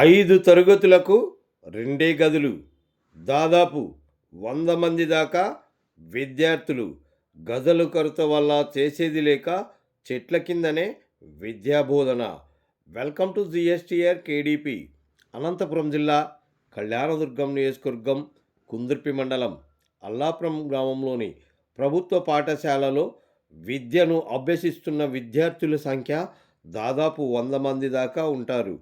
ఐదు తరగతులకు రెండే గదులు. దాదాపు వంద మంది దాకా విద్యార్థులు గదుల కొరత వల్ల చేసేది లేక చెట్ల కిందనే విద్యాబోధన. వెల్కమ్ టు జిఎస్టిఆర్ కేడిపి అనంతపురం జిల్లా కళ్యాణదుర్గం నియోజకవర్గం కుందుర్పి మండలం అల్లాపురం గ్రామంలోని ప్రభుత్వ పాఠశాలలో విద్యను అభ్యసిస్తున్న విద్యార్థుల సంఖ్య దాదాపు వంద మంది దాకా ఉంటారు.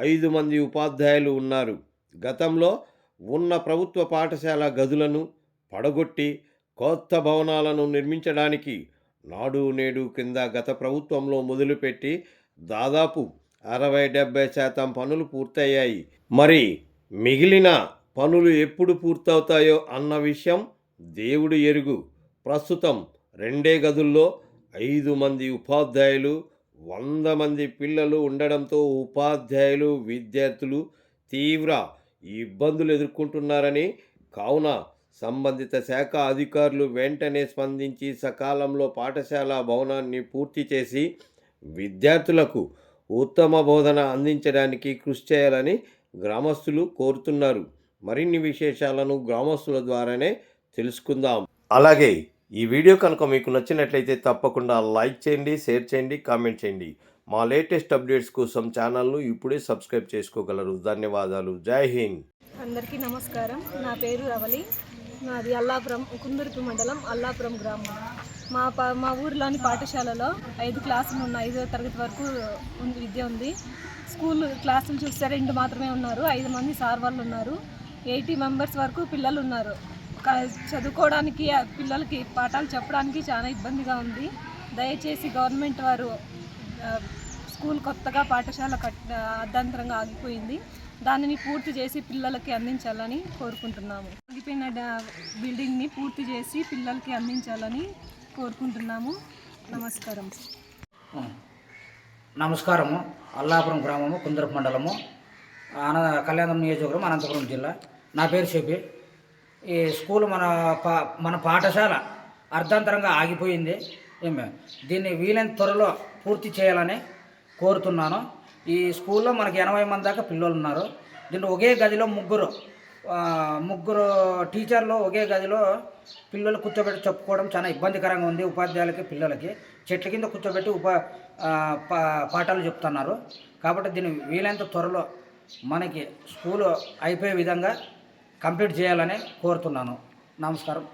ఐదు మంది ఉపాధ్యాయులు ఉన్నారు. గతంలో ఉన్న ప్రభుత్వ పాఠశాల గదులను పడగొట్టి కొత్త భవనాలను నిర్మించడానికి నాడు నేడు కింద గత ప్రభుత్వంలో మొదలుపెట్టి దాదాపు అరవై డెబ్బై శాతం పనులు పూర్తయ్యాయి. మరి మిగిలిన పనులు ఎప్పుడు పూర్తవుతాయో అన్న విషయం దేవుడు ఎరుగు. ప్రస్తుతం రెండే గదుల్లో ఐదు మంది ఉపాధ్యాయులు వంద మంది పిల్లలు ఉండడంతో ఉపాధ్యాయులు విద్యార్థులు తీవ్ర ఇబ్బందులు ఎదుర్కొంటున్నారని కావున సంబంధిత శాఖ అధికారులు వెంటనే స్పందించి సకాలంలో పాఠశాల భవనాన్ని పూర్తి చేసి విద్యార్థులకు ఉత్తమ బోధన అందించడానికి కృషి చేయాలని గ్రామస్తులు కోరుతున్నారు. మరిన్ని విశేషాలను గ్రామస్తుల ద్వారానే తెలుసుకుందాం. అలాగే ఈ వీడియో కనుక మీకు నచ్చినట్లయితే తప్పకుండా లైక్ చేయండి షేర్ చేయండి కామెంట్ చేయండి. మా లేటెస్ట్ అప్డేట్స్ కోసం ఛానల్ను ఇప్పుడే సబ్స్క్రైబ్ చేసుకోగలరు. ధన్యవాదాలు. జై హింద్. అందరికీ నమస్కారం. నా పేరు రవలి. నాది అల్లాపురం కుందుర్పి మండలం అల్లాపురం గ్రామం. మా పా మా ఊరిలోని పాఠశాలలో ఐదు క్లాసులు ఉన్నాయి ఐదో తరగతి వరకు ఉంది విద్య ఉంది. స్కూల్ క్లాసులు చూస్తే రెండు మాత్రమే ఉన్నారు. ఐదు మంది సార్ వాళ్ళు ఉన్నారు. ఎయిటీ మెంబర్స్ వరకు పిల్లలు ఉన్నారు. చదువుకోవడానికి పిల్లలకి పాఠాలు చెప్పడానికి చాలా ఇబ్బందిగా ఉంది. దయచేసి గవర్నమెంట్ వారు స్కూల్ కొత్తగా పాఠశాల కట్ అర్ధంతరంగా ఆగిపోయింది. దానిని పూర్తి చేసి పిల్లలకి అందించాలని కోరుకుంటున్నాము. ఆగిపోయిన బిల్డింగ్ని పూర్తి చేసి పిల్లలకి అందించాలని కోరుకుంటున్నాము. నమస్కారం. నమస్కారము. అల్లాపురం గ్రామము కుందరపు మండలము. ఆన కళ్యాణం నియోజకవర్గం అనంతపురం జిల్లా. నా పేరు షఫీ ఈ స్కూల్ మన పా మన పాఠశాల అర్ధాంతరంగా ఆగిపోయింది. దీన్ని వీలైన త్వరలో పూర్తి చేయాలని కోరుతున్నాను. ఈ స్కూల్లో మనకి ఎనభై మంది దాకా పిల్లలు ఉన్నారు. దీంట్లో ఒకే గదిలో ముగ్గురు ముగ్గురు టీచర్లు ఒకే గదిలో పిల్లలు కూర్చోబెట్టి చెప్పుకోవడం చాలా ఇబ్బందికరంగా ఉంది ఉపాధ్యాయులకి పిల్లలకి. చెట్ల కింద కూర్చోబెట్టి ఉపా పా- పాఠాలు చెప్తున్నారు. కాబట్టి దీన్ని వీలైనంత త్వరలో మనకి స్కూలు అయిపోయే విధంగా కంప్లీట్ చేయాలని కోరుతున్నాను. నమస్కారం.